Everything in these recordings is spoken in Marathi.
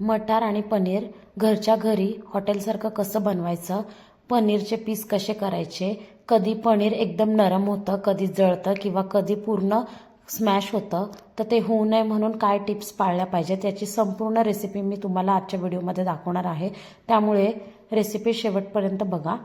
मटार आणि पनीर घरच्या घरी हॉटेलसारखं कसं बनवायचं? पनीरचे पीस कसे करायचे? कधी पनीर एकदम नरम होतं कधी जळतं किंवा कधी पूर्ण स्मॅश होतं? तर ते होऊ नये म्हणून काय टिप्स पाळल्या पाहिजेत याची संपूर्ण रेसिपी मी तुम्हाला आजच्या व्हिडिओमध्ये दाखवणार आहे. त्यामुळे रेसिपी शेवटपर्यंत बघा.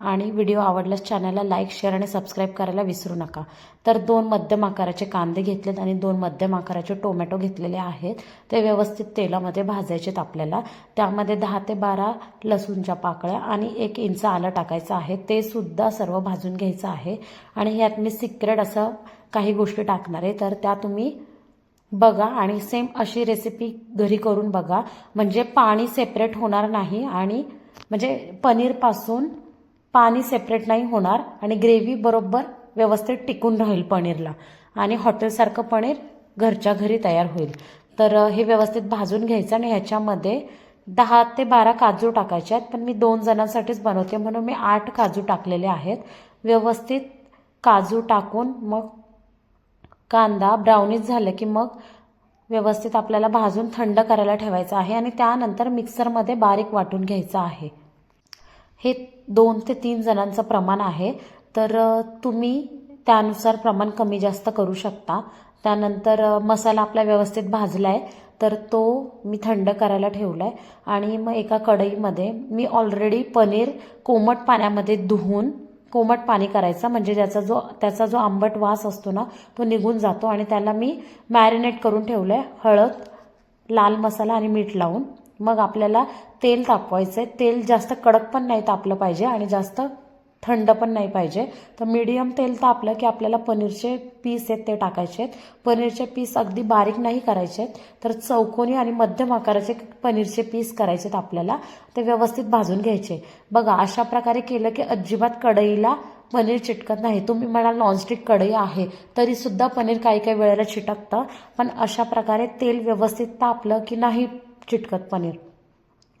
आणि व्हिडिओ आवडल्यास चॅनलला लाईक शेअर आणि सबस्क्राईब करायला विसरू नका. तर दोन मध्यम आकाराचे कांदे घेतलेत आणि दोन मध्यम आकाराचे टोमॅटो घेतलेले आहेत. ते व्यवस्थित तेलामध्ये भाजायचेत आपल्याला. त्यामध्ये दहा ते बारा लसूणच्या पाकळ्या आणि एक इंच आलं टाकायचं आहे. ते सुद्धा सर्व भाजून घ्यायचं आहे. आणि ह्यात मी सिक्रेट असं काही गोष्टी टाकणार आहे. तर त्या तुम्ही बघा आणि सेम अशी रेसिपी घरी करून बघा. म्हणजे पाणी सेपरेट होणार नाही आणि म्हणजे पनीरपासून पाणी सेपरेट नाही होणार आणि ग्रेव्ही बरोबर व्यवस्थित टिकून राहील पनीरला. आणि हॉटेलसारखं पनीर घरच्या घरी तयार होईल. तर हे व्यवस्थित भाजून घ्यायचं आणि ह्याच्यामध्ये दहा ते बारा काजू टाकायचे आहेत. पण मी दोन जणांसाठीच बनवते म्हणून मी आठ काजू टाकलेले आहेत. व्यवस्थित काजू टाकून मग कांदा ब्राउनीज झालं की मग व्यवस्थित आपल्याला भाजून थंड करायला ठेवायचं आहे आणि त्यानंतर मिक्सरमध्ये बारीक वाटून घ्यायचं आहे. हे दोन ते तीन जणांचं प्रमाण आहे. तर तुम्ही त्यानुसार प्रमाण कमी जास्त करू शकता. त्यानंतर मसाला आपला व्यवस्थित भाजला आहे तर तो मी थंड करायला ठेवला आहे आणि मग एका कढईमध्ये मी ऑलरेडी पनीर कोमट पाण्यामध्ये धुवून कोमट पाणी करायचं. म्हणजे ज्याचा जो त्याचा जो आंबट वास असतो ना तो निघून जातो. आणि त्याला मी मॅरिनेट करून ठेवलं आहे हळद लाल मसाला आणि मीठ लावून. मग आपल्याला तेल तापवायचं आहे तेल जास्त कडक पण नाही तापलं पाहिजे आणि जास्त थंड पण नाही पाहिजे. तर मीडियम तेल तापलं की आपल्याला पनीरचे पीस आहेत ते टाकायचे आहेत. पनीरचे पीस अगदी बारीक नाही करायचे आहेत. तर चौकोनी आणि मध्यम आकाराचे पनीरचे पीस करायचे आहेत आपल्याला. ते व्यवस्थित भाजून घ्यायचे. बघा अशा प्रकारे केलं की अजिबात कढईला पनीर चिटकत नाही. तुम्ही म्हणाल नॉनस्टिक कढई आहे तरीसुद्धा पनीर काही काही वेळेला चिटकतं. पण अशा प्रकारे तेल व्यवस्थित तापलं की नाही चिटकत पनीर.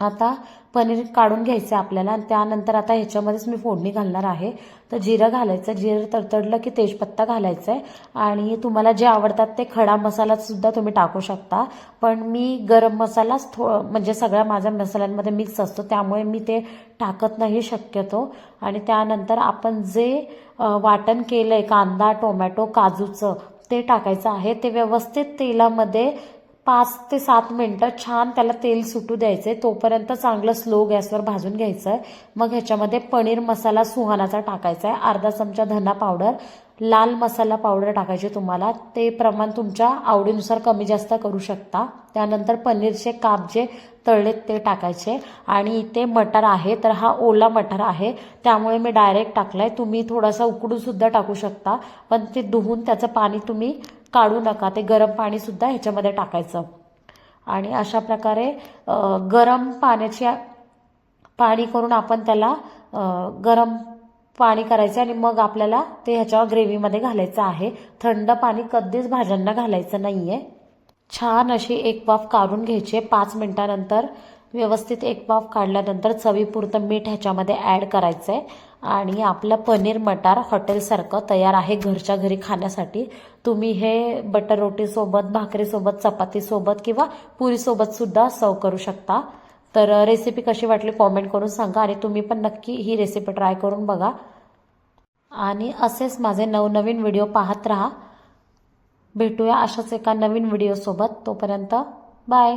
आता पनीर काढून घ्यायचं आहे आपल्याला. आणि त्यानंतर आता ह्याच्यामध्येच मी फोडणी घालणार आहे. तर जिरं घालायचं. जिरं तडतडलं की तेजपत्ता घालायचं आहे आणि तुम्हाला जे आवडतात ते खडा मसालासुद्धा तुम्ही टाकू शकता. पण मी गरम मसालाच थो म्हणजे सगळ्या माझ्या मसाल्यांमध्ये मिक्स असतो. त्यामुळे मी ते टाकत नाही शक्यतो. आणि त्यानंतर आपण जे वाटण केलं आहे कांदा टोमॅटो काजूचं ते टाकायचं आहे. ते व्यवस्थित तेलामध्ये पाच ते सात मिनटं छान त्याला तेल सुटू द्यायचे तोपर्यंत चांगलं स्लो गॅसवर भाजून घ्यायचं आहे मग ह्याच्यामध्ये पनीर मसाला सुहानाचा टाकायचा आहे अर्धा चमचा धना पावडर लाल मसाला पावडर टाकायचे तुम्हाला. ते प्रमाण तुमच्या आवडीनुसार कमी जास्त करू शकता. त्यानंतर पनीरचे काप जे तळलेत ते टाकायचे. आणि इथे मटार आहे तर हा ओला मटार आहे. त्यामुळे मी डायरेक्ट टाकलाय. तुम्ही थोडासा उकडून सुद्धा टाकू शकता. पण ते धुवून त्याचं पाणी तुम्ही काढू नका. ते गरम पाणी सुद्धा ह्याच्यामध्ये टाकायचं. आणि अशा प्रकारे गरम पाण्याची पाणी करून आपण त्याला गरम पाणी करायचं आणि मग आपल्याला ते ह्याच्या ग्रेव्हीमध्ये घालायचं आहे. थंड पाणी कधीच भाज्यांना घालायचं नाही आहे छान अशी एक वाफ काढून घ्यायची पाच मिनटानंतर व्यवस्थित एक वाफ काढल्यानंतर चवीपुरतं मीठ ह्याच्यामध्ये ॲड करायचं आहे आणि आपलं पनीर मटार हॉटेलसारखं तयार आहे घरच्या घरी खाण्यासाठी. तुम्ही हे बटर रोटीसोबत भाकरीसोबत चपातीसोबत किंवा पुरीसोबतसुद्धा सर्व करू शकता. तर रेसिपी कशी वाटली कॉमेंट करून सांगा आणि तुम्ही पण नक्की ही रेसिपी ट्राय करून बघा. आणि असेच माझे नवनवीन व्हिडिओ पाहत राहा. भेटूया अशाच एका नवीन व्हिडिओसोबत तोपर्यंत बाय